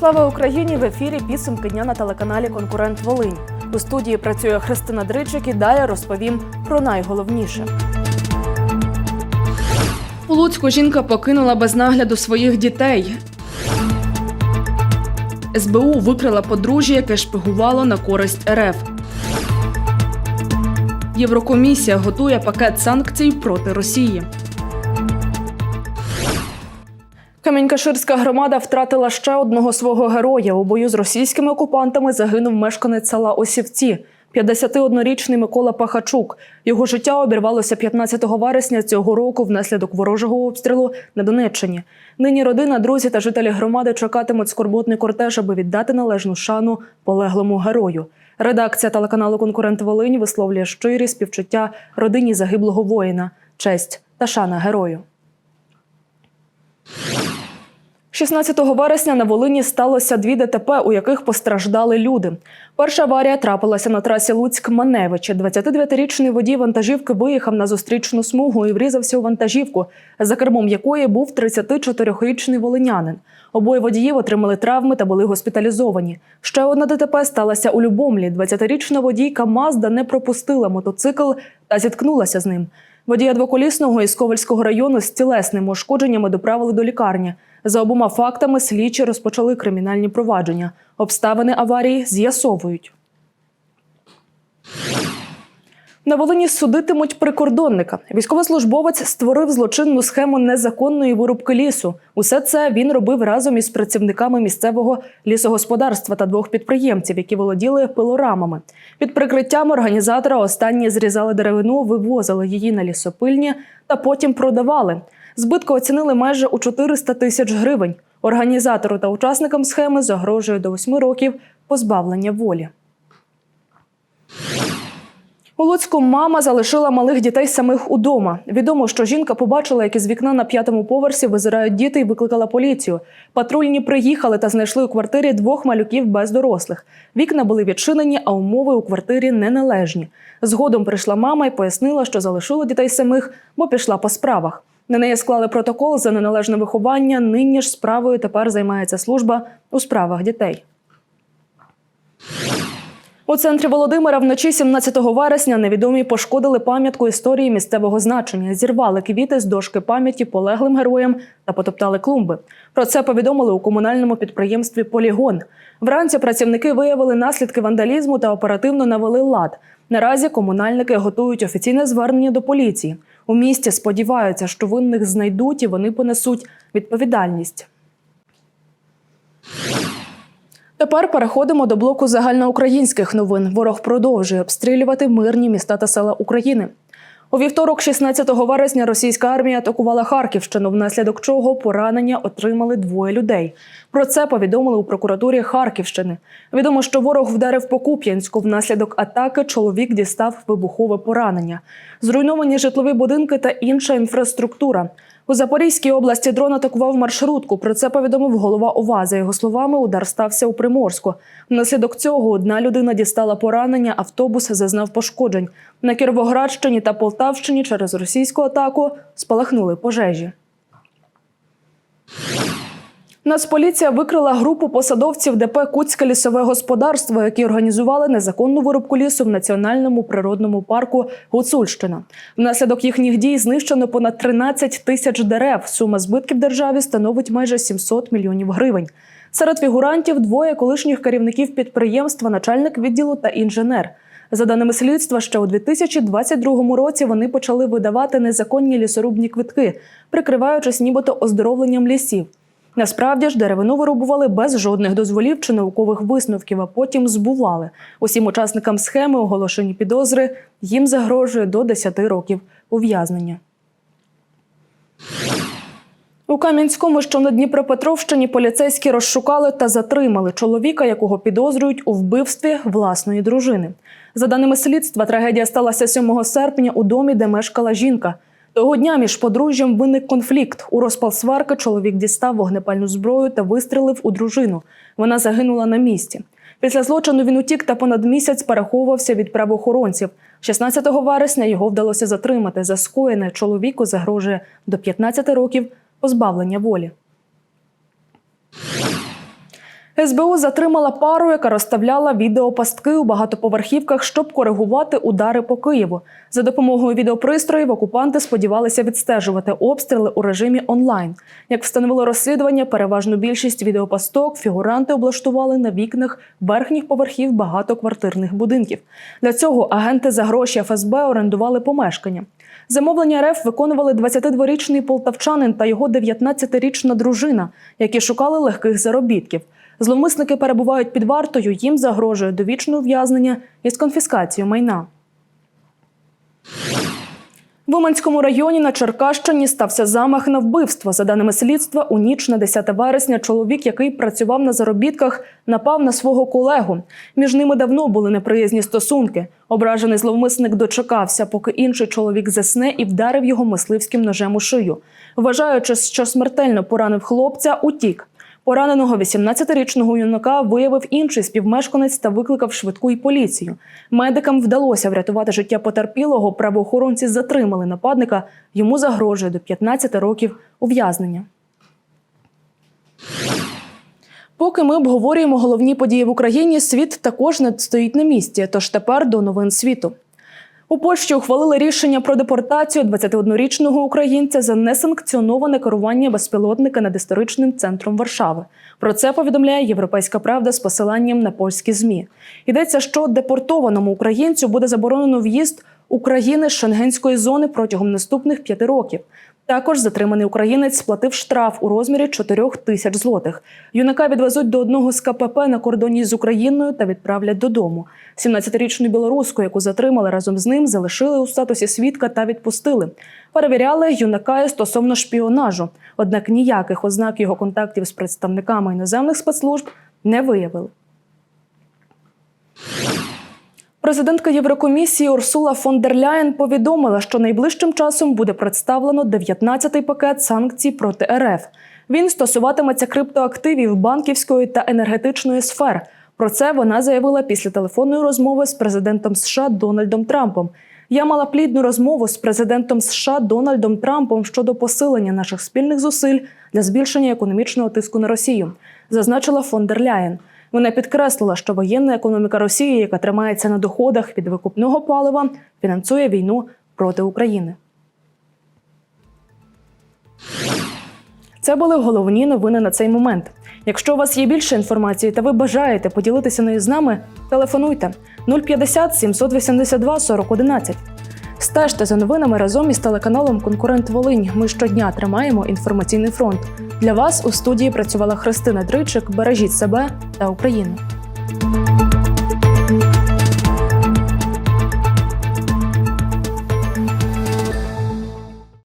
Слава Україні! В ефірі підсумки дня на телеканалі Конкурент Волинь. У студії працює Христина Дричик і далі розповім про найголовніше. У Луцьку жінка покинула без нагляду своїх дітей. СБУ викрила подружжя, яке шпигувало на користь РФ. Єврокомісія готує пакет санкцій проти Росії. Камінькаширська громада втратила ще одного свого героя. У бою з російськими окупантами загинув мешканець села Осівці. 51-річний Микола Пахачук. Його життя обірвалося 15 вересня цього року внаслідок ворожого обстрілу на Донеччині. Нині родина, друзі та жителі громади чекатимуть скорботний кортеж, аби віддати належну шану полеглому герою. Редакція телеканалу Конкурент Волинь висловлює щирі співчуття родині загиблого воїна, честь та шана герою. 16 вересня на Волині сталося дві ДТП, у яких постраждали люди. Перша аварія трапилася на трасі Луцьк-Маневичі. 29-річний водій вантажівки виїхав на зустрічну смугу і врізався у вантажівку, за кермом якої був 34-річний волинянин. Обоє водіїв отримали травми та були госпіталізовані. Ще одна ДТП сталася у Любомлі. 20-річна водійка Мазда не пропустила мотоцикл та зіткнулася з ним. Водія двоколісного із Ковальського району з тілесними ушкодженнями доправили до лікарні. За обома фактами слідчі розпочали кримінальні провадження. Обставини аварії з'ясовують. На Волині судитимуть прикордонника. Військовослужбовець створив злочинну схему незаконної вирубки лісу. Усе це він робив разом із працівниками місцевого лісогосподарства та двох підприємців, які володіли пилорамами. Під прикриттям організатора останні зрізали деревину, вивозили її на лісопильні та потім продавали. Збитку оцінили майже у 400 тисяч гривень. Організатору та учасникам схеми загрожує до 8 років позбавлення волі. У Луцьку мама залишила малих дітей самих удома. Відомо, що жінка побачила, як із вікна на п'ятому поверсі визирають діти і викликала поліцію. Патрульні приїхали та знайшли у квартирі двох малюків без дорослих. Вікна були відчинені, а умови у квартирі неналежні. Згодом прийшла мама і пояснила, що залишила дітей самих, бо пішла по справах. На неї склали протокол за неналежне виховання. Нині ж справою тепер займається служба у справах дітей. У центрі Володимира вночі 17 вересня невідомі пошкодили пам'ятку історії місцевого значення, зірвали квіти з дошки пам'яті полеглим героям та потоптали клумби. Про це повідомили у комунальному підприємстві Полігон. Вранці працівники виявили наслідки вандалізму та оперативно навели лад. Наразі комунальники готують офіційне звернення до поліції. У місті сподіваються, що винних знайдуть і вони понесуть відповідальність. Тепер переходимо до блоку загальноукраїнських новин. Ворог продовжує обстрілювати мирні міста та села України. У вівторок, 16 вересня, російська армія атакувала Харківщину, внаслідок чого поранення отримали двоє людей. Про це повідомили у прокуратурі Харківщини. Відомо, що ворог вдарив по Куп'янську. Внаслідок атаки чоловік дістав вибухове поранення. Зруйновані житлові будинки та інша інфраструктура. У Запорізькій області дрон атакував маршрутку. Про це повідомив голова ОВА. За його словами, удар стався у Приморську. Внаслідок цього одна людина дістала поранення, автобус зазнав пошкоджень. На Кіровоградщині та Полтавщині через російську атаку спалахнули пожежі. Нацполіція викрила групу посадовців ДП Куцьке лісове господарство, які організували незаконну вирубку лісу в національному природному парку Гуцульщина. Внаслідок їхніх дій знищено понад 13 тисяч дерев. Сума збитків державі становить майже 700 мільйонів гривень. Серед фігурантів двоє колишніх керівників підприємства, начальник відділу та інженер. За даними слідства, ще у 2022 році вони почали видавати незаконні лісорубні квитки, прикриваючись нібито оздоровленням лісів. Насправді ж деревину вирубували без жодних дозволів чи наукових висновків, а потім збували. Усім учасникам схеми оголошені підозри їм загрожує до 10 років ув'язнення. У Кам'янському, що на Дніпропетровщині, поліцейські розшукали та затримали чоловіка, якого підозрюють у вбивстві власної дружини. За даними слідства, трагедія сталася 7 серпня у домі, де мешкала жінка. Того дня між подружжям виник конфлікт. У розпал сварки чоловік дістав вогнепальну зброю та вистрелив у дружину. Вона загинула на місці. Після злочину він утік та понад місяць переховувався від правоохоронців. 16 вересня його вдалося затримати. За скоєне чоловіку загрожує до 15 років позбавлення волі. СБУ затримала пару, яка розставляла відеопастки у багатоповерхівках, щоб коригувати удари по Києву. За допомогою відеопристроїв окупанти сподівалися відстежувати обстріли у режимі онлайн. Як встановило розслідування, переважну більшість відеопасток фігуранти облаштували на вікнах верхніх поверхів багатоквартирних будинків. Для цього агенти за гроші ФСБ орендували помешкання. Замовлення РФ виконували 22-річний полтавчанин та його 19-річна дружина, які шукали легких заробітків. Зловмисники перебувають під вартою, їм загрожує довічне ув'язнення із конфіскацією майна. В Уманському районі на Черкащині стався замах на вбивство. За даними слідства, у ніч на 10 вересня чоловік, який працював на заробітках, напав на свого колегу. Між ними давно були неприязні стосунки. Ображений зловмисник дочекався, поки інший чоловік засне і вдарив його мисливським ножем у шию. Вважаючи, що смертельно поранив хлопця, утік. Пораненого 18-річного юнака виявив інший співмешканець та викликав швидку й поліцію. Медикам вдалося врятувати життя потерпілого. Правоохоронці затримали нападника. Йому загрожує до 15 років ув'язнення. Поки ми обговорюємо головні події в Україні, світ також не стоїть на місці. Тож тепер до новин світу. У Польщі ухвалили рішення про депортацію 21-річного українця за несанкціоноване керування безпілотника над історичним центром Варшави. Про це повідомляє Європейська Правда з посиланням на польські змі. Йдеться, що депортованому українцю буде заборонено в'їзд України з шенгенської зони протягом наступних п'яти років. Також затриманий українець сплатив штраф у розмірі 4 тисяч злотих. Юнака відвезуть до одного з КПП на кордоні з Україною та відправлять додому. 17-річну білоруску, яку затримали разом з ним, залишили у статусі свідка та відпустили. Перевіряли юнака і стосовно шпіонажу. Однак ніяких ознак його контактів з представниками іноземних спецслужб не виявили. Президентка Єврокомісії Урсула фон дер Ляєн повідомила, що найближчим часом буде представлено 19-й пакет санкцій проти РФ. Він стосуватиметься криптоактивів банківської та енергетичної сфер. Про це вона заявила після телефонної розмови з президентом США Дональдом Трампом. Я мала плідну розмову з президентом США Дональдом Трампом щодо посилення наших спільних зусиль для збільшення економічного тиску на Росію, зазначила фон дер Ляєн. Вона підкреслила, що воєнна економіка Росії, яка тримається на доходах від викупного палива, фінансує війну проти України. Це були головні новини на цей момент. Якщо у вас є більше інформації та ви бажаєте поділитися нею з нами, телефонуйте 050 782 4011. Стежте за новинами разом із телеканалом Конкурент Волинь. Ми щодня тримаємо інформаційний фронт. Для вас у студії працювала Христина Дричик. Бережіть себе та Україну.